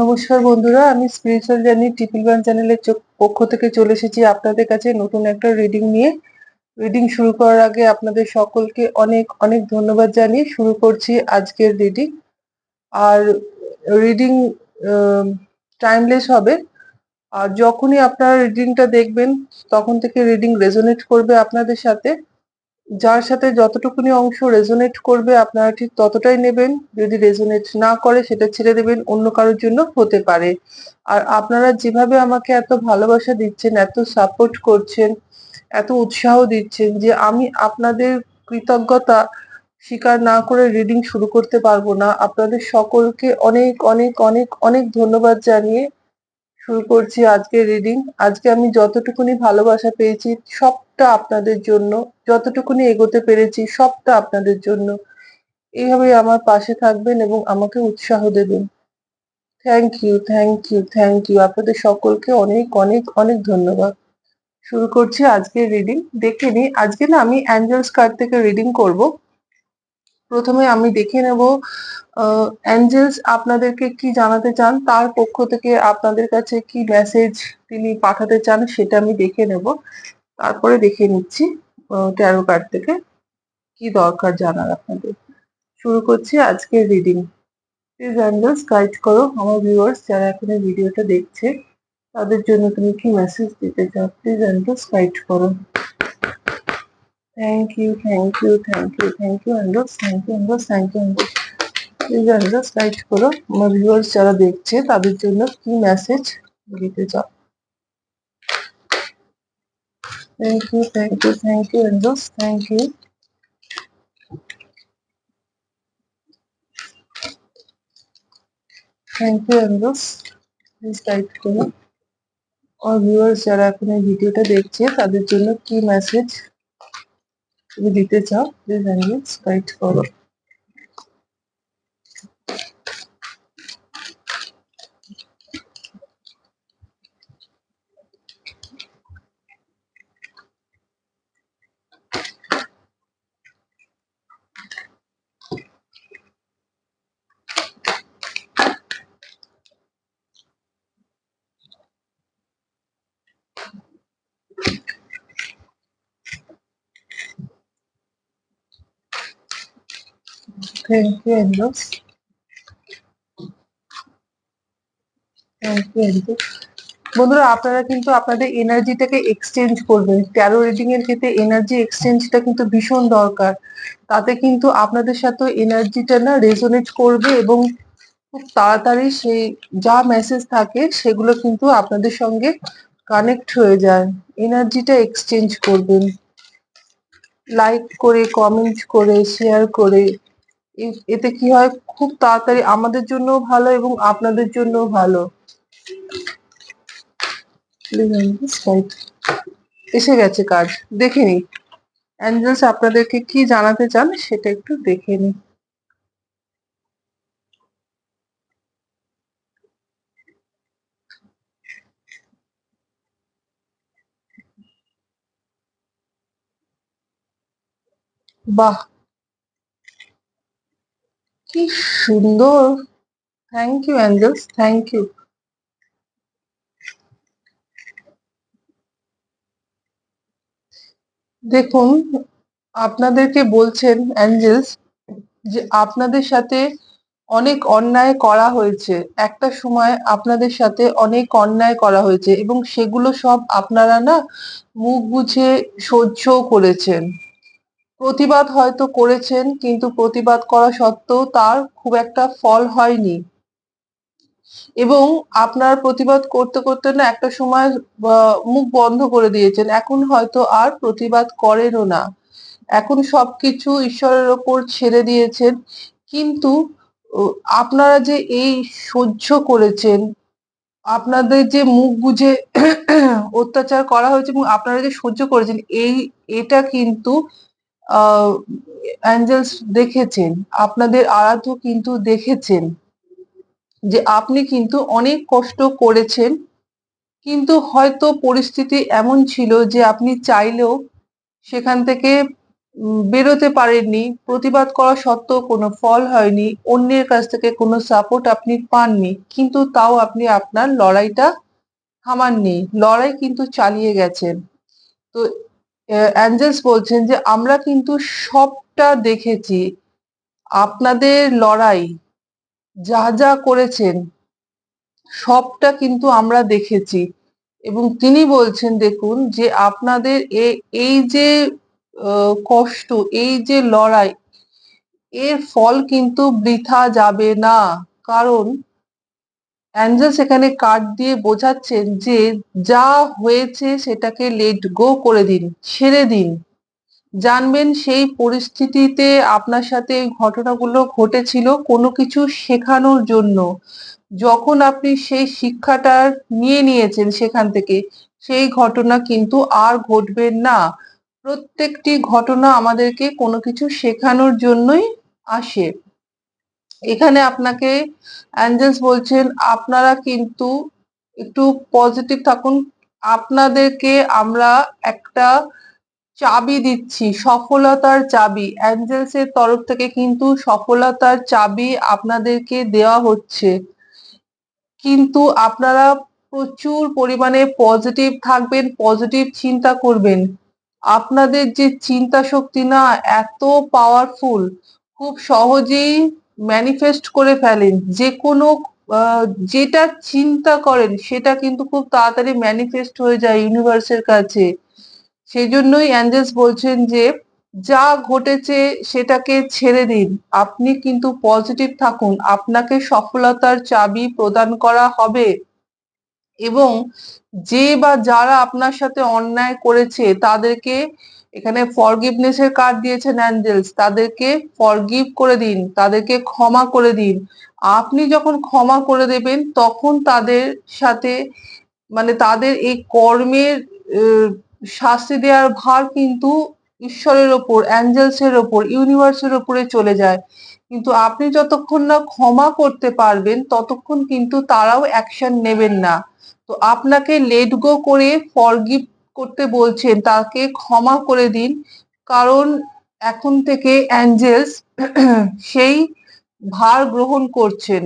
নমস্কার বন্ধুরা, আমি স্পিরিচুয়াল জার্নি টিপিল ওয়ান চ্যানেলের পক্ষ থেকে চলে এসেছি আপনাদের কাছে নতুন একটা রিডিং নিয়ে। রিডিং শুরু করার আগে আপনাদের সকলকে অনেক অনেক ধন্যবাদ জানিয়ে শুরু করছি আজকের রিডিং আর রিডিং টাইমলেস হবে। আর যখনই আপনারা রিডিংটা দেখবেন, তখন থেকে রিডিং রেজোনেট করবে আপনাদের সাথে। যার সাথে যতটুকুনি অংশ রেজোনেট করবে আপনারা ঠিক ততটাই নেবেন। যদি রেজোনেট না করে, সেটা ছেড়ে দেবেন, অন্য কারোর জন্য হতে পারে। আর আপনারা যেভাবে আমাকে এত ভালোবাসা দিচ্ছেন, এত সাপোর্ট করছেন, এত উৎসাহ দিচ্ছেন যে আমি আপনাদের কৃতজ্ঞতা স্বীকার না করে রিডিং শুরু করতে পারব না, আপনাদের সকলকে অনেক অনেক অনেক অনেক ধন্যবাদ জানিয়ে শুরু করছি আজকের রিডিং আজকে আমি যতটুকুনি ভালোবাসা পেয়েছি সবটা আপনাদের জন্য, যতটুকুনি এগোতে পেরেছি সবটা আপনাদের জন্য। এইভাবে আমার পাশে থাকবেন এবং আমাকে উৎসাহ দেবেন। Thank you thank you thank you আপনাদের সকলকে অনেক অনেক অনেক ধন্যবাদ। শুরু করছি আজকের রিডিং দেখে নিই। আজকে না আমি অ্যাঞ্জেলস কার্ড থেকে রিডিং করব। প্রথমে আমি দেখে নেব অ্যাঞ্জেলস আপনাদেরকে কি জানাতে চান, তার পক্ষ থেকে আপনাদের কাছে কি মেসেজ তিনি পাঠাতে চান সেটা আমি দেখে নেব। তারপরে দেখে নিচ্ছি ট্যারো কার্ড থেকে কি দরকার জানার আপনাদের। শুরু করছি আজকের রিডিং প্লিজ অ্যাঞ্জেলস গাইড করো। আমার ভিউয়ার্স যারা এখন ভিডিওটা দেখছে, তাদের জন্য তুমি কি মেসেজ দিতে চাও? প্লিজ অ্যাঞ্জেলস গাইড করো। Thank you thank you thank you thank you angels thank you angels thank you angels please angels guide করো। আমার ভিউয়ার্স যারা দেখছে, তাদের জন্য কি মেসেজ দিতে চাও? Thank you thank you thank you angels thank you thank you angels please guide করো আর ভিউয়ার্স যারা এখন এই ভিডিওটা দেখছে তাদের জন্য কি মেসেজ তুমি দিতে চাও প্লিজ অ্যাঞ্জেলস গাইড করো ইউ অ্যাঞ্জেলস বন্ধুরা, আপনারা কিন্তু আপনাদের এনার্জিটাকে এক্সচেঞ্জ করবেন। ট্যারো রিডিং এর ক্ষেত্রে এনার্জি এক্সচেঞ্জটা কিন্তু ভীষণ দরকার। তাতে কিন্তু আপনাদের সাথে এনার্জিটা না রেজোনেট করবে এবং খুব তাড়াতাড়ি সেই যা মেসেজ থাকে সেগুলো কিন্তু আপনাদের সঙ্গে কানেক্ট হয়ে যায়। এনার্জিটা এক্সচেঞ্জ করবেন। লাইক করে কমেন্ট করে শেয়ার করে। এতে কি হয়? খুব তাড়াতাড়ি আমাদের জন্য ভালো এবং আপনাদের জন্য ভালো. এসে গেছে কাজ। দেখে নি অ্যাঞ্জেলস, আপনাদেরকে কি জানাতে চান সেটা একটু দেখে নি বাহ! কি সুন্দর। Thank you angels thank you দেখুন, আপনাদেরকে বলছেন অ্যাঞ্জেলস যে আপনাদের সাথে অনেক অন্যায় করা হয়েছে। একটা সময় আপনাদের সাথে অনেক অন্যায় করা হয়েছে এবং সেগুলো সব আপনারা না মুখ বুঝে সহ্য করেছেন। প্রতিবাদ হয়তো করেছেন, কিন্তু প্রতিবাদ করা সত্ত্বেও তার খুব একটা ফল হয়নি। এবং আপনার প্রতিবাদ করতে করতে না একটা সময় মুখ বন্ধ করে দিয়েছেন। এখন হয়তো আর প্রতিবাদ করেনও না। এখন সবকিছু ঈশ্বরের ওপর ছেড়ে দিয়েছেন। কিন্তু আপনারা যে এই সহ্য করেছেন, আপনাদের যে মুখ বুঝে অত্যাচার করা হয়েছে এবং আপনারা যে সহ্য করেছেন, এই, এটা কিন্তু অ্যাঞ্জেলস দেখেছেন, আপনাদের আরাধ্য কিন্তু দেখেছেন, যে আপনি কিন্তু অনেক কষ্ট করেছেন, কিন্তু হয়তো পরিস্থিতি এমন ছিল যে আপনি চাইলেও সেখান থেকে বেরোতে পারেননি, প্রতিবাদ করা সত্ত্বেও কোনো ফল হয়নি, অন্যের কাছ থেকে কোনো সাপোর্ট আপনি পাননি, কিন্তু তাও আপনি আপনার লড়াইটা থামাননি, লড়াই কিন্তু চালিয়ে গেছেন। তো অ্যাঞ্জেলস বলছেন যে, আমরা কিন্তু সবটা দেখেছি। আপনাদের লড়াই, যা যা করেছেন, সবটা কিন্তু আমরা দেখেছি। এবং তিনি বলছেন, দেখুন, যে আপনাদের এই যে কষ্ট, এই যে লড়াই, এর ফল কিন্তু বৃথা যাবে না। কারণ অ্যাঞ্জেলস এখানে কার্ড দিয়ে বোঝাচ্ছেন যে যা হয়েছে সেটাকে লেট গো করে দিন, ছেড়ে দিন। জানবেন সেই পরিস্থিতিতে আপনার সাথে এই ঘটনাগুলো ঘটেছিল কোনো কিছু শেখানোর জন্য। যখন আপনি সেই শিক্ষাটা নিয়ে নিয়েছেন সেখান থেকে, সেই ঘটনা কিন্তু আর ঘটবে না। প্রত্যেকটি ঘটনা আমাদেরকে কোনো কিছু শেখানোর জন্যই আসে। এখানে আপনাকে অ্যাঞ্জেলস বলছেন, আপনারা কিন্তু একটু পজিটিভ থাকুন। আপনাদেরকে আমরা একটা চাবি দিচ্ছি, সফলতার চাবি। অ্যাঞ্জেলস এর তরফ থেকে কিন্তু সফলতার চাবি আপনাদেরকে দেওয়া হচ্ছে। কিন্তু আপনারা প্রচুর পরিমাণে পজিটিভ থাকবেন পজিটিভ চিন্তা করবেন। আপনাদের যে চিন্তা শক্তি না, এত পাওয়ারফুল খুব সহজেই ম্যানিফেস্ট করে ফেলেন, যে কোনো যেটা চিন্তা করেন, সেটা কিন্তু খুব তাড়াতাড়ি ম্যানিফেস্ট হয়ে যায় ইউনিভার্সের কাছে। সেই জন্যই অ্যাঞ্জেলস বলছেন যে, যা ঘটেছে সেটাকে ছেড়ে দিন। আপনি কিন্তু পজিটিভ থাকুন। আপনাকে সফলতার চাবি প্রদান করা হবে। এবং যে বা যারা আপনার সাথে অন্যায় করেছে, তাদেরকে এখানে ফরগিভনেস এর কার্ড দিয়েছেন অ্যাঞ্জেলস তাদেরকে ফরগিভ করে দিন, তাদেরকে ক্ষমা করে দিন। আপনি যখন ক্ষমা করে দেবেন, তখন তাদের সাথে মানে তাদের এই কর্মের শাস্তি দেওয়ার ভার কিন্তু ঈশ্বরের ওপর অ্যাঞ্জেলস এর ওপর ইউনিভার্সের ওপরে চলে যায়। কিন্তু আপনি যতক্ষণ না ক্ষমা করতে পারবেন, ততক্ষণ কিন্তু তারাও অ্যাকশন নেবেন না। তো আপনাকে লেট গো করে ফরগিভ করতে বলছেন, তাকে ক্ষমা করে দিন। কারণ এখন থেকে অ্যাঞ্জেলস সেই ভার গ্রহণ করছেন।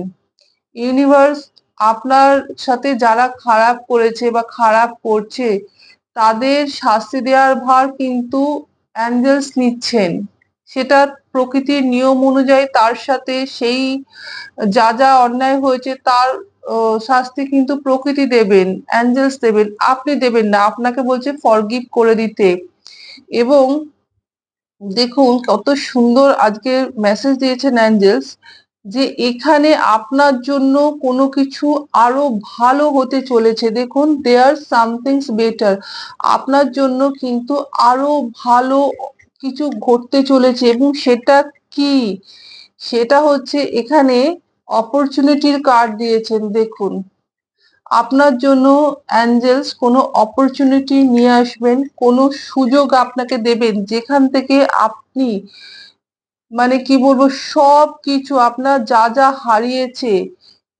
ইউনিভার্স, আপনার সাথে যারা খারাপ করেছে বা খারাপ করছে, তাদের শাস্তি দেওয়ার ভার কিন্তু অ্যাঞ্জেলস নিচ্ছেন। সেটা প্রকৃতির নিয়ম অনুযায়ী তার সাথে সেই যা যা অন্যায় হয়েছে, তার শাস্তি কিন্তু প্রকৃতি দেবেন অ্যাঞ্জেলস দেবেন, আপনি দেবেন না, আপনাকে বলছে ফরগিভ করে দিতে। এবং দেখুন কত সুন্দর আজকে মেসেজ দিয়েছেন অ্যাঞ্জেলস যে এখানে আপনার জন্য কোনো কিছু আরও ভালো হতে চলেছে। দেখুন দেয়ার সামথিংস বেটার আপনার জন্য কিন্তু আরও ভালো কিছু ঘটতে চলেছে। এবং সেটা কি? সেটা হচ্ছে এখানে অপরচুনিটির কার্ড দিয়েছেন, দেখুন। আপনার জন্য অ্যাঞ্জেলস কোনো অপরচুনিটি নিয়ে আসবেন, কোনো সুযোগ আপনাকে দেবেন, যেখান থেকে আপনি মানে কি বলব সব কিছু আপনার যা যা হারিয়েছে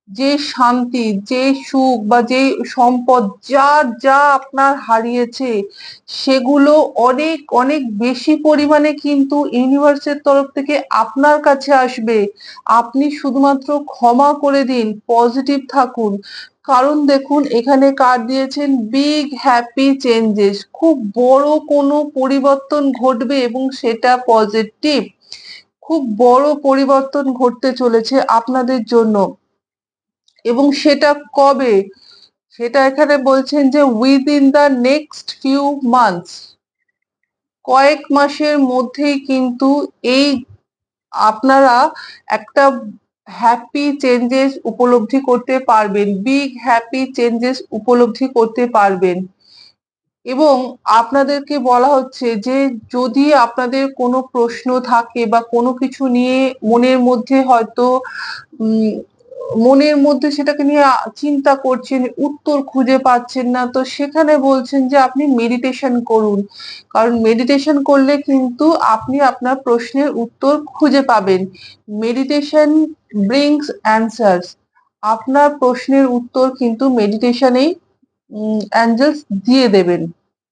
যে শান্তি, যে সুখ বা যে সম্পদ যা যা আপনার হারিয়েছে, সেগুলো অনেক অনেক বেশি পরিমাণে কিন্তু ইউনিভার্সের তরফ থেকে আপনার কাছে আসবে। আপনি শুধুমাত্র ক্ষমা করে দিন পজিটিভ থাকুন। কারণ দেখুন, এখানে কার্ড দিয়েছেন বিগ হ্যাপি চেঞ্জেস খুব বড় কোনো পরিবর্তন ঘটবে এবং সেটা পজিটিভ খুব বড় পরিবর্তন ঘটতে চলেছে আপনাদের জন্য। এবং সেটা কবে? সেটা এখানে বলছেন যে within the next few months কয়েক মাসের মধ্যেই কিন্তু এই আপনারা একটা হ্যাপি চেঞ্জেস উপলব্ধি করতে পারবেন বিগ হ্যাপি চেঞ্জেস উপলব্ধি করতে পারবেন। এবং আপনাদেরকে বলা হচ্ছে যে যদি আপনাদের কোনো প্রশ্ন থাকে বা কোনো কিছু নিয়ে মনের মধ্যে হয়তো মনের মধ্যে সেটাকে নিয়ে চিন্তা করছেন, উত্তর খুঁজে পাচ্ছেন না। তো সেখানে বলছেন যে, আপনি মেডিটেশন করুন। কারণ মেডিটেশন করলে কিন্তু আপনি আপনার প্রশ্নের উত্তর খুঁজে পাবেন। মেডিটেশন ব্রিংস অ্যান্সার্স আপনার প্রশ্নের উত্তর কিন্তু মেডিটেশনেই অ্যাঞ্জেলস দিয়ে দেবেন।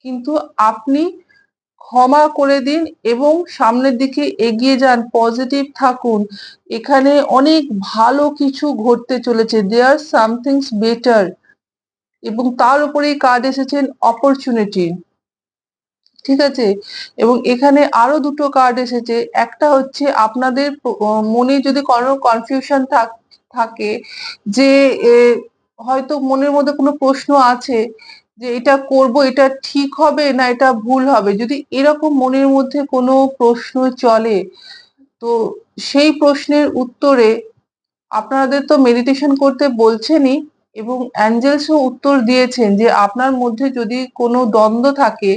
কিন্তু আপনি ক্ষমা করে দিন এবং সামনের দিকে এগিয়ে যান পজিটিভ থাকুন। এখানে অনেক ভালো কিছু ঘটতে চলেছে। দেয়ার সামথিংস বেটার এবং তার উপরেই কার্ড এসেছেন অপরচুনিটি ঠিক আছে? এবং এখানে আরও দুটো কার্ড এসেছে। একটা হচ্ছে আপনাদের মনে যদি কোনো কনফিউশন থাকে যে হয়তো মনের মধ্যে কোনো প্রশ্ন আছে যে এটা করব, এটা ঠিক হবে না এটা ভুল হবে? যদি এরকম মনের মধ্যে কোনো প্রশ্ন চলে, তো সেই প্রশ্নের উত্তরে আপনাদের তো মেডিটেশন করতে বলছেনই এবং অ্যাঞ্জেলসও উত্তর দিয়েছেন যে আপনার মধ্যে যদি কোনো দ্বন্দ্ব থাকে,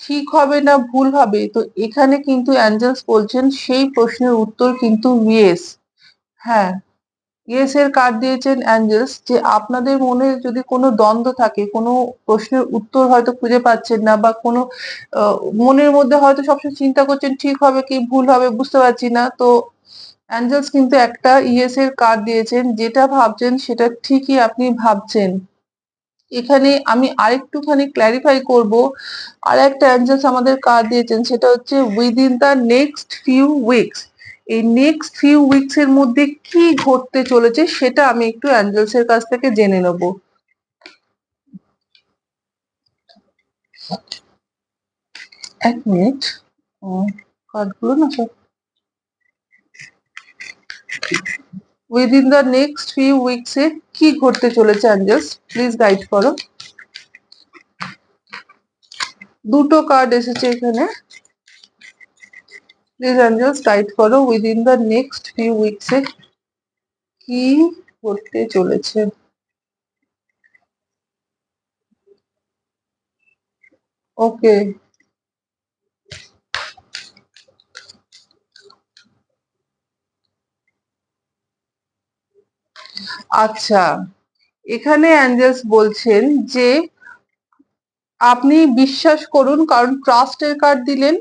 ঠিক হবে না ভুল হবে, তো এখানে কিন্তু অ্যাঞ্জেলস বলছেন সেই প্রশ্নের উত্তর কিন্তু ইয়েস হ্যাঁ। ইয়েস এর কার্ড দিয়েছেন অ্যাঞ্জেলস যে আপনাদের মনে যদি কোনো দ্বন্দ্ব থাকে, কোনো প্রশ্নের উত্তর হয়তো খুঁজে পাচ্ছেন না বা কোনো মনের মধ্যে হয়তো সবসময় চিন্তা করছেন, ঠিক হবে কি, ভুল হবে, বুঝতে পারছি না, তো অ্যাঞ্জেলস কিন্তু একটা ইয়েস এর কার্ড দিয়েছেন, যেটা ভাবছেন সেটা ঠিকই আপনি ভাবছেন। এখানে আমি আরেকটুখানি ক্ল্যারিফাই করব আর একটা অ্যাঞ্জেলস আমাদের কার্ড দিয়েছেন, সেটা হচ্ছে within the next few weeks এই নেক্সট ফিউ উইকস এর মধ্যে কি ঘটতে চলেছে সেটা আমি একটু অ্যাঞ্জেলস এর কাছ থেকে জেনে নেব। এক মিনিট কার্ডগুলো না সব within the next few weeks এ কি ঘটতে চলেছে অ্যাঞ্জেলস প্লিজ গাইড করো। দুটো কার্ড এসেছে এখানে। প্লিজ অ্যাঞ্জেলস গাইড করো within the next few weeks কি ঘটতে চলেছে। ওকে আচ্ছা এখানে অ্যাঞ্জেলস বলছেন যে, আপনি বিশ্বাস করুন, কারণ ট্রাস্টের কার্ড দিলেন।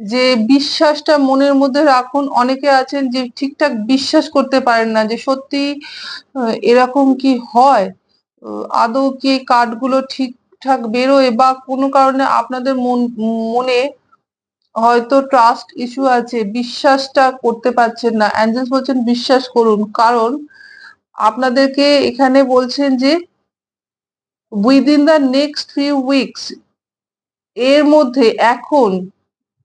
যে বিশ্বাসটা মনের মধ্যে রাখুন। অনেকে আছেন যে ঠিকঠাক বিশ্বাস করতে পারেন না, যে সত্যি এরকম কি হয়? আদৌ কি কার্ডগুলো ঠিকঠাক বেরোয়? বা কোনো কারণে আপনাদের মন, মনে হয়তো ট্রাস্ট ইস্যু আছে, বিশ্বাসটা করতে পারছেন না। অ্যাঞ্জেলস বলছেন, বিশ্বাস করুন। কারণ আপনাদেরকে এখানে বলছেন যে within the next few weeks এর মধ্যে এখন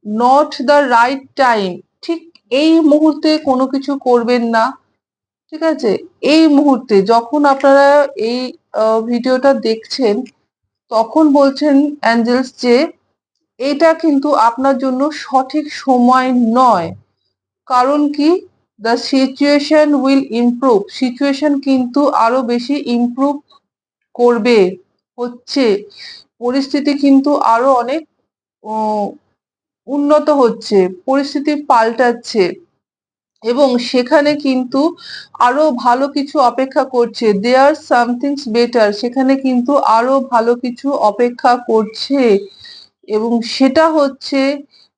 নট দ্য রাইট টাইম ঠিক এই মুহূর্তে কোনো কিছু করবেন না। ঠিক আছে? এই মুহূর্তে যখন আপনারা এই ভিডিওটা দেখছেন, তখন বলছেন অ্যাঞ্জেলস যে, এটা কিন্তু আপনার জন্য সঠিক সময় নয়। কারণ কি? The situation will improve situation কিন্তু আরও বেশি ইমপ্রুভ করবে, হচ্ছে। পরিস্থিতি কিন্তু আরও অনেক উন্নত হচ্ছে, পরিস্থিতি পাল্টাচ্ছে এবং সেখানে কিন্তু আরও ভালো কিছু অপেক্ষা করছে। দেয়ার সামথিংস বেটার সেখানে কিন্তু আরও ভালো কিছু অপেক্ষা করছে এবং সেটা হচ্ছে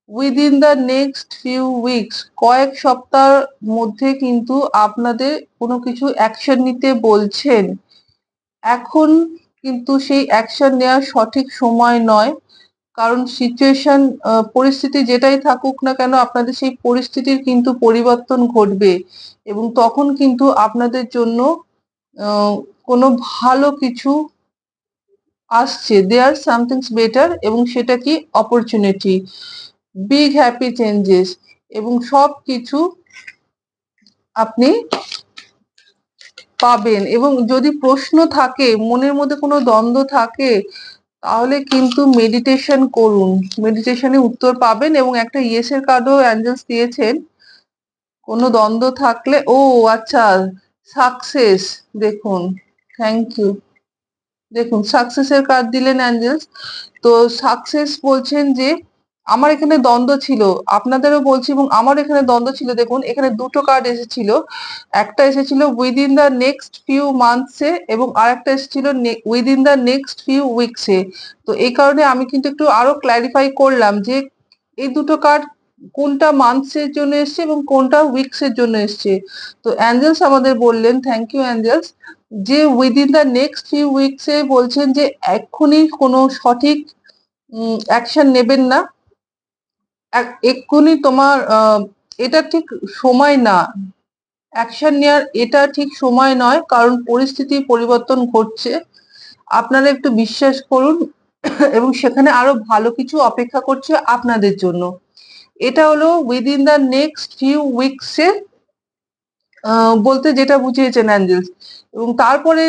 within the next few weeks কয়েক সপ্তাহের মধ্যে কিন্তু আপনাদের কোনো কিছু অ্যাকশন নিতে বলছেন। এখন কিন্তু সেই অ্যাকশন নেওয়ার সঠিক সময় নয়। কারণ সিচুয়েশন পরিস্থিতি যেটাই থাকুক না কেন আপনাদের সেই পরিস্থিতির কিন্তু পরিবর্তন ঘটবে। এবং তখন কিন্তু আপনাদের জন্য কোনো ভালো কিছু আসছে। দেয়ার সামথিংস বেটার এবং সেটা কি? অপরচুনিটি বিগ হ্যাপি চেঞ্জেস এবং সব কিছু আপনি পাবেন। এবং যদি প্রশ্ন থাকে, মনের মধ্যে কোনো দ্বন্দ্ব থাকে তাহলে কিন্তু মেডিটেশন করুন। মেডিটেশনে উত্তর পাবেন এবং একটা ইয়েসের কার্ডও অ্যাঞ্জেলস দিয়েছেন। কোনো দ্বন্দ্ব থাকলে, ও আচ্ছা সাকসেস দেখুন থ্যাংক ইউ দেখুন সাকসেসের কার্ড দিলেন অ্যাঞ্জেলস তো সাকসেস বলছেন যে আমার এখানে দ্বন্দ্ব ছিল, আপনাদেরও বলছি এবং আমার এখানে দ্বন্দ্ব ছিল। দেখুন, এখানে দুটো কার্ড এসেছিল। একটা এসেছিল উইদিন দ্য নেক্সট ফিউ মান্থসে এবং আরেকটা এসেছিল উইদিন দ্য নেক্সট ফিউ উইকসে তো এই কারণে আমি কিন্তু একটু আরও ক্ল্যারিফাই করলাম যে এই দুটো কার্ড কোনটা মান্থস এর জন্য এসছে এবং কোনটা উইকস এর জন্য এসছে। তো অ্যাঞ্জেলস আমাদের বললেন থ্যাংক ইউ অ্যাঞ্জেলস যে উইদিন দ্য নেক্সট ফিউ উইকসে বলছেন যে এক্ষুনি কোনো সঠিক অ্যাকশন নেবেন না। এক্ষুনি তোমার এটা ঠিক সময় না। অ্যাকশন নেওয়ার এটা ঠিক সময় নয়, কারণ পরিস্থিতি পরিবর্তন ঘটছে। আপনারা একটু বিশ্বাস করুন, এবং সেখানে আরও ভালো কিছু অপেক্ষা করছে আপনাদের জন্য। এটা হলো উইদিন দ্য নেক্সট ফিউ উইকসে বলতে যেটা বুঝিয়েছেন অ্যাঞ্জেলস। এবং তারপরে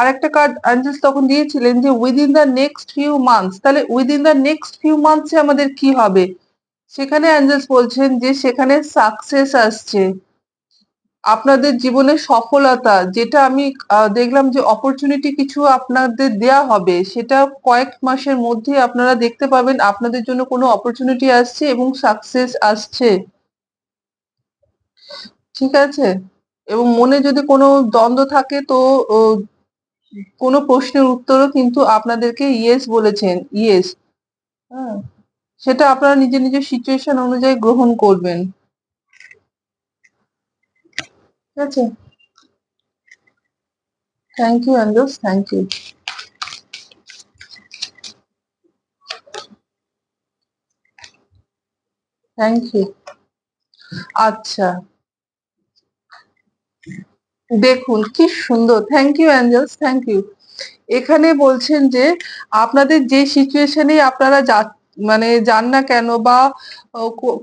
আরেকটা কার্ড অ্যাঞ্জেলস তখন দিয়েছিলেন যে within the next few months তাহলে উইদিন দ্য নেক্সট ফিউ মান্থসে আমাদের কি হবে? সেখানে অ্যাঞ্জেলস বলছেন যে সেখানে সাকসেস আসছে। আপনাদের জীবনে সফলতা, যেটা আমি দেখলাম যে অপরচুনিটি কিছু আপনাদের দেয়া হবে, সেটা কয়েক মাসের মধ্যে আপনারা দেখতে পাবেন আপনাদের জন্য কোনো অপরচুনিটি আসছে এবং সাকসেস আসছে। ঠিক আছে? এবং মনে যদি কোনো দ্বন্দ্ব থাকে তো কোনো প্রশ্নের উত্তরও কিন্তু আপনাদেরকে ইয়েস বলেছেন ইয়েস হ্যাঁ। সেটা আপনারা নিজের নিজের সিচুয়েশন অনুযায়ী গ্রহণ করবেন। ঠিক আছে? থ্যাংক ইউ অ্যান্ড্রোস থ্যাংক ইউ থ্যাংক ইউ আচ্ছা। দেখুন, কি সুন্দর। Thank you angels thank you এখানে বলছেন যে, আপনাদের যে সিচুয়েশনে আপনারা যা মানে যান না কেন বা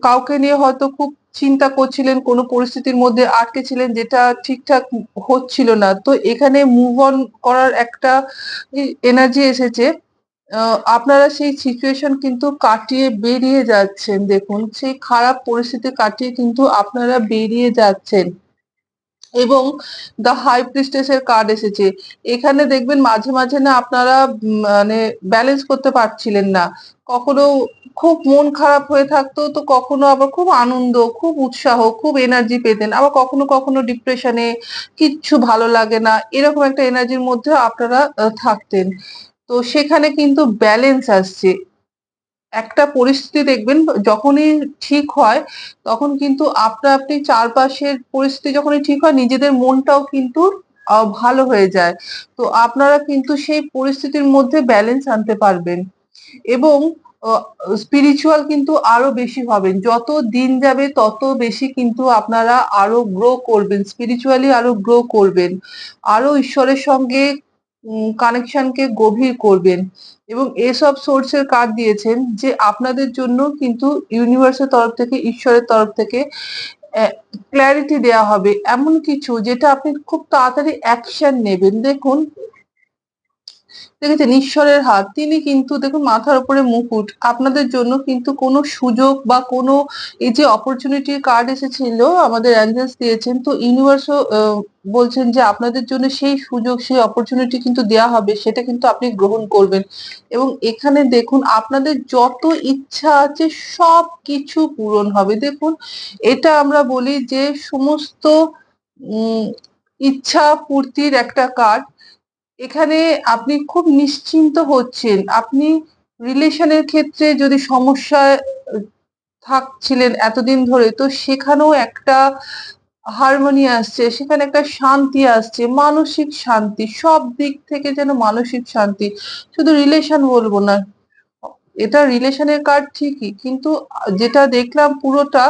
কাউকে নিয়ে হয়তো খুব চিন্তা করছিলেন, কোনো পরিস্থিতির মধ্যে আটকে ছিলেন যেটা ঠিকঠাক হচ্ছিল না। তো এখানে মুভ অন করার একটা এনার্জি এসেছে। আপনারা সেই সিচুয়েশন কিন্তু কাটিয়ে বেরিয়ে যাচ্ছেন। দেখুন, সেই খারাপ পরিস্থিতি কাটিয়ে কিন্তু আপনারা বেরিয়ে যাচ্ছেন। এবং দ্য হাই প্রিস্টেসের কার্ড এসেছে। এখানে দেখবেন মাঝে মাঝে না আপনারা মানে ব্যালেন্স করতে পারছিলেন না। কখনো খুব মন খারাপ হয়ে থাকতো, তো কখনো আবার খুব আনন্দ, খুব উৎসাহ, খুব এনার্জি পেতেন। আবার কখনো কখনো ডিপ্রেশনে কিচ্ছু ভালো লাগে না, এরকম একটা এনার্জির মধ্যে আপনারা থাকতেন। তো সেখানে কিন্তু ব্যালেন্স আসছে। একটা পরিস্থিতি দেখবেন, যখনই ঠিক হয়, তখন কিন্তু আপনা আপনি চারপাশের পরিস্থিতি যখনই ঠিক হয়, নিজেদের মনটাও কিন্তু ভালো হয়ে যায়। তো আপনারা কিন্তু সেই পরিস্থিতির মধ্যে ব্যালেন্স আনতে পারবেন। এবং স্পিরিচুয়াল কিন্তু আরও বেশি হবেন। যত দিন যাবে, তত বেশি কিন্তু আপনারা আরও গ্রো করবেন। স্পিরিচুয়ালি আরও গ্রো করবেন। আরও ঈশ্বরের সঙ্গে কানেকশনকে গভীর করবেন। এবং এসব সোর্সের কাজ দিয়েছেন যে আপনাদের জন্য কিন্তু ইউনিভার্সের তরফ থেকে, ঈশ্বরের তরফ থেকে ক্ল্যারিটি দেয়া হবে। এমন কিছু যেটা আপনি খুব তাড়াতাড়ি অ্যাকশন নেবেন। দেখুন দেখেছেন? ঈশ্বরের হাত। তিনি কিন্তু দেখুন, মাথার উপরে মুকুট। আপনাদের জন্য কিন্তু কোনো সুযোগ বা কোনো এই যে অপরচুনিটি কার্ড এসেছিল, আমাদের অ্যাঞ্জেলস দিয়েছেন, তো ইউনিভার্সও বলছেন যে আপনাদের জন্য সেই সুযোগ, সেই অপরচুনিটি কিন্তু দেয়া হবে, সেটা কিন্তু আপনি গ্রহণ করবেন। এবং এখানে দেখুন, আপনাদের যত ইচ্ছা আছে সব কিছু পূরণ হবে। দেখুন, এটা আমরা বলি যে সমস্ত ইচ্ছা পূর্তির একটা কার্ড এখানে আপনি খুব নিশ্চিন্ত হচ্ছেন। আপনি রিলেশনের ক্ষেত্রে যদি সমস্যায় থাকছিলেন এতদিন ধরে, তো সেখানেও একটা হারমোনি আসছে, সেখানে একটা শান্তি আসছে, মানসিক শান্তি, সব দিক থেকে যেন মানসিক শান্তি। শুধু রিলেশন বলব না, এটা রিলেশনের কার্ড ঠিকই, কিন্তু যেটা দেখলাম পুরোটা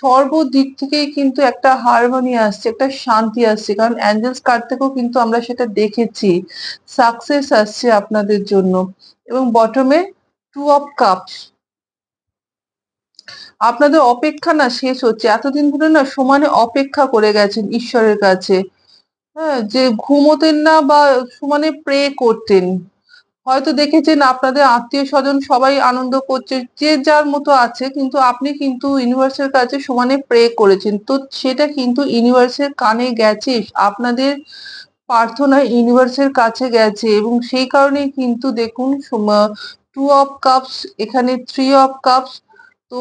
সর্বদিক থেকেই কিন্তু একটা হারমোনি আসছে, একটা শান্তি আসছে। কারণ অ্যাঞ্জেলস কার্ড থেকেও কিন্তু আমরা সেটা দেখেছি। সাকসেস আসছে আপনাদের জন্য। এবং বটমে টু অফ কাপস আপনাদের অপেক্ষা না শেষ হচ্ছে। এতদিন ধরে না সমানে অপেক্ষা করে গেছেন ঈশ্বরের কাছে। হ্যাঁ যে ঘুমোতেন না বা সমানে প্রে করতেন। হয়তো দেখেছেন আপনাদের আত্মীয় স্বজন সবাই আনন্দ করছে, যে যার মতো আছে, কিন্তু আপনি কিন্তু ইউনিভার্সের কাছে সমানে প্রে করেছেন। তো সেটা কিন্তু ইউনিভার্সের কানে গেছে, আপনাদের প্রার্থনা ইউনিভার্সের কাছে গেছে এবং সেই কারণেই কিন্তু দেখুন টু অফ কাপস এখানে থ্রি অফ কাপস তো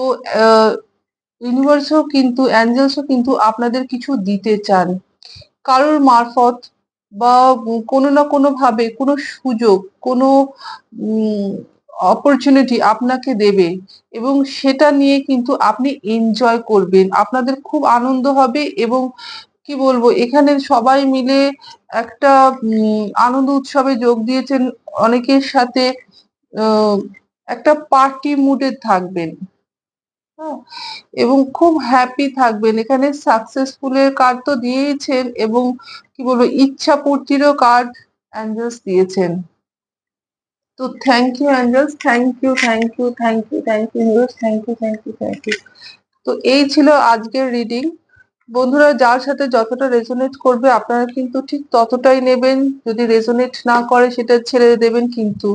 ইউনিভার্সও কিন্তু অ্যাঞ্জেলসও কিন্তু আপনাদের কিছু দিতে চান। কারোর মারফত বা কোনো না কোনো ভাবে কোনো সুযোগ, কোনো অপরচুনিটি আপনাকে দেবে এবং সেটা নিয়ে কিন্তু আপনি এনজয় করবেন। আপনাদের খুব আনন্দ হবে এবং কি বলব, এখানে সবাই মিলে একটা আনন্দ উৎসবে যোগ দিয়েছেন। অনেকের সাথে একটা পার্টি মুডে থাকবেন। এবং খুব হ্যাপি থাকবেন। এখানে সাকসেসফুলের কার্ড তো দিয়েইছেন এবং কি বলব, ইচ্ছা পূর্তিরও কার্ড অ্যাঞ্জেলস দিয়েছেন। তো thank you angels thank you thank you thank you thank you thank you thank you thank you তো এই ছিল আজকের রিডিং বন্ধুরা, যার সাথে যতটা রেজোনেট করবে, আপনারা কিন্তু ঠিক ততটাই নেবেন। যদি রেজোনেট না করে, সেটা ছেড়ে দেবেন কিন্তু।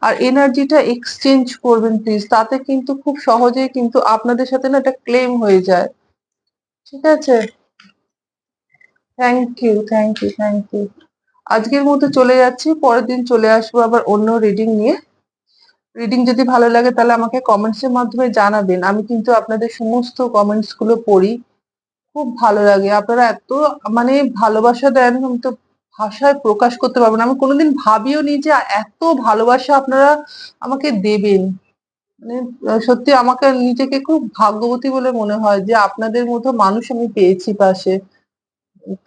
আর এনার্জিটা এক্সচেঞ্জ করবেন প্লিজ তাতে কিন্তু খুব সহজেই কিন্তু আপনাদের সাথে না এটা ক্লেম হয়ে যায়। ঠিক আছে? Thank you thank you thank you আজকের মতো চলে যাচ্ছি। পরের দিন চলে আসব আবার অন্য রিডিং নিয়ে। রিডিং যদি ভালো লাগে, তাহলে আমাকে কমেন্টস এর মাধ্যমে জানাবেন। আমি কিন্তু আপনাদের সমস্ত কমেন্টসগুলো পড়ি। খুব ভালো লাগে। আপনারা এত মানে ভালোবাসা দেন, আমি তো ভাষায় প্রকাশ করতে পারব না। আমি কোনোদিন ভাবিও নি যে এত ভালোবাসা আপনারা আমাকে দেবেন। মানে সত্যি আমাকে নিজেকে খুব ভাগ্যবতী বলে মনে হয় যে আপনাদের মতো মানুষ আমি পেয়েছি পাশে।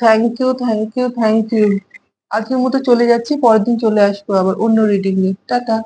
Thank you thank you thank you আজকের মতো চলে যাচ্ছি, পরের দিন চলে আসব আবার অন্য রিডিং নিয়ে। টাটা।